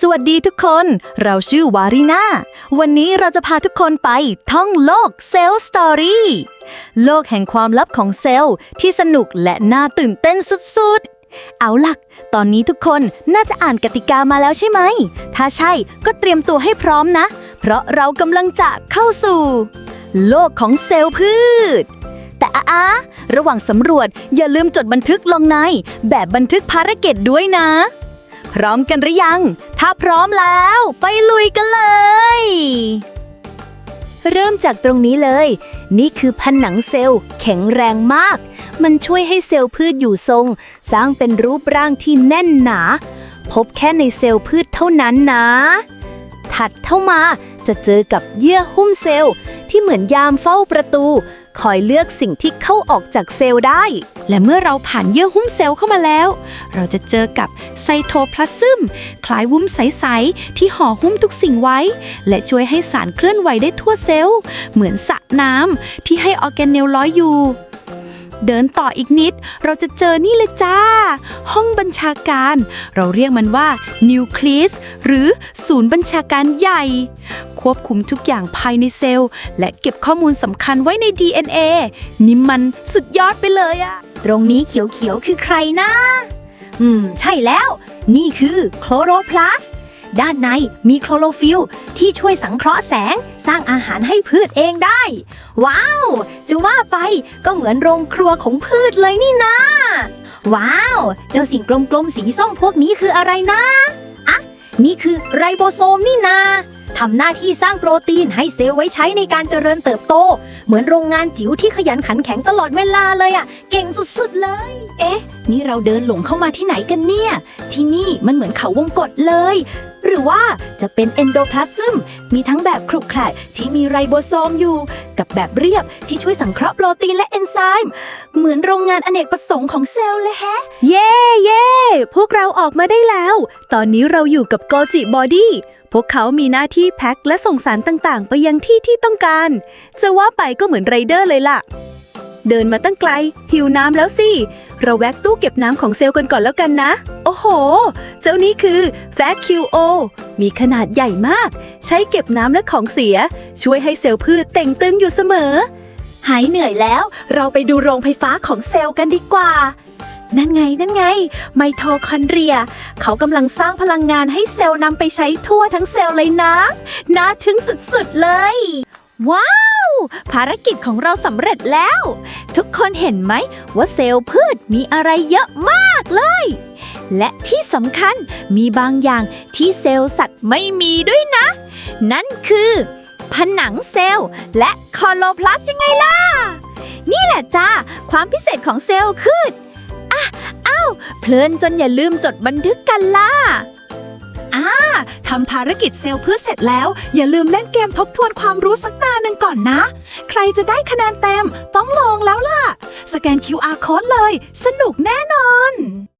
สวัสดีทุกคน เราชื่อวาริน่าวันนี้เราจะพาทุกคนไปท่องโลกเซลล์สตอรี่โลกแห่งความลับของเซลล์ที่สนุกและน่าตื่นเต้นสุดๆ เอาล่ะ ตอนนี้ทุกคนน่าจะอ่านกติกามาแล้วใช่ไหม ถ้าใช่ก็เตรียมตัวให้พร้อมนะ เพราะเรากำลังจะเข้าสู่ โลกของเซลล์พืช แต่อาอาระหว่างสำรวจอย่าลืมจดบันทึกลงใน แบบบันทึกภารกิจด้วยนะ พร้อมกันหรือยัง ถ้าพร้อมแล้วไปลุยกันเลย เริ่มจากตรงนี้เลย นี่คือผนังเซลล์แข็งแรงมาก มันช่วยให้เซลล์พืชอยู่ทรง สร้างเป็นรูปร่างที่แน่นหนา พบแค่ในเซลล์พืชเท่านั้นนะ ถัดเข้ามา จะเจอกับเยื่อหุ้มเซลล์ ที่เหมือนยามเฝ้าประตู คอยเลือกสิ่งที่เข้าออกจากเซลล์ได้ และเมื่อเราผ่านเยื่อหุ้มเซลล์เข้ามาแล้ว เราจะเจอกับไซโทพลาซึมคล้ายวุ้มใส ๆ ที่ห่อหุ้มทุกสิ่งไว้ และช่วยให้สารเคลื่อนไหวได้ทั่วเซลล์ เหมือนสระน้ำที่ให้ออร์แกเนลลอยอยู่ เดินต่ออีกนิด เราจะเจอนี่เลยจ้า ห้องบัญชาการ เราเรียกมันว่านิวคลีสหรือศูนย์บัญชาการใหญ่ ควบคุมทุกอย่างภายในเซลล์ และเก็บข้อมูลสำคัญไว้ใน DNA นี่มันสุดยอดไปเลยอะตรงนี้เขียวๆคือใครนะ อืม ใช่แล้ว นี่คือโคลโรพลาสด้านในมีโคลโรฟิลที่ช่วยสังเคราะห์แสง สร้างอาหารให้พืชเองได้ ว้าว จะว่า ไป ก็เหมือนโรงครัวของพืชเลยนี่นะ ว้าว เจ้าสิ่งกลมๆสีส้มพวกนี้คืออะไรนะ อะ นี่คือไรโบโซมนี่นา ทำหน้าที่สร้างโปรตีนให้เซลล์ไว้ใช้ในการเจริญเติบโต เหมือนโรงงานจิ๋วที่ขยันขันแข็งตลอดเวลาเลยอะเก่งสุดๆเลย เอ๊ะ นี่เราเดินหลงเข้ามาที่ไหนกันเนี่ย ที่นี่มันเหมือนเขาวงกตเลย หรือว่าจะเป็นเอนโดพลาซึมมีทั้งแบบครุขระที่มีไรโบโซมอยู่ กับแบบเรียบที่ช่วยสังเคราะห์โปรตีนและเอนไซม์เหมือนโรงงานอเนกประสงค์ของเซลล์เลยแฮะ เย่เย่พวกเราออกมาได้แล้ว ตอนนี้เราอยู่กับโกจิบอดี้ พวกเขามีหน้าที่แพ็คและส่งสารต่างๆ ไปยังที่ที่ต้องการ จะว่าไปก็เหมือนไรเดอร์เลยล่ะ เดินมาตั้งไกล หิวน้ำแล้วสิ เราแวะตู้เก็บน้ำของเซลล์กันก่อนแล้วกันนะ โอ้โห เจ้านี้คือ f a c u o มีขนาดใหญ่มาก ใช้เก็บน้ำและของเสีย ช่วยให้เซลล์พืชเต่งตึงอยู่เสมอ หายเหนื่อยแล้ว เราไปดูโรงไฟฟ้าของเซลล์กันดีกว่า นั่นไง นั่นไง ไมโทคอนเดรีย เขากำลังสร้างพลังงานให้เซลล์นำไปใช้ทั่วทั้งเซลล์เลยนะ น่าทึ่งสุดๆเลย ว้าว ภารกิจของเราสำเร็จแล้ว ทุกคนเห็นไหมว่าเซลล์พืชมีอะไรเยอะมากเลย และที่สำคัญมีบางอย่างที่เซลล์สัตว์ไม่มีด้วยนะ นั่นคือ ผนังเซลล์และคอโลพลาสยังไงล่ะ นี่แหละจ้าความพิเศษของเซลล์คือ เพลินจนอย่าลืมจดบันทึกกันล่ะทำภารกิจเซลล์พืชเสร็จแล้ว อย่าลืมเล่นเกมทบทวนความรู้สักตาหนึ่งก่อนนะ ใครจะได้คะแนนเต็ม ต้องลองแล้วล่ะ สแกน QR code เลย สนุกแน่นอน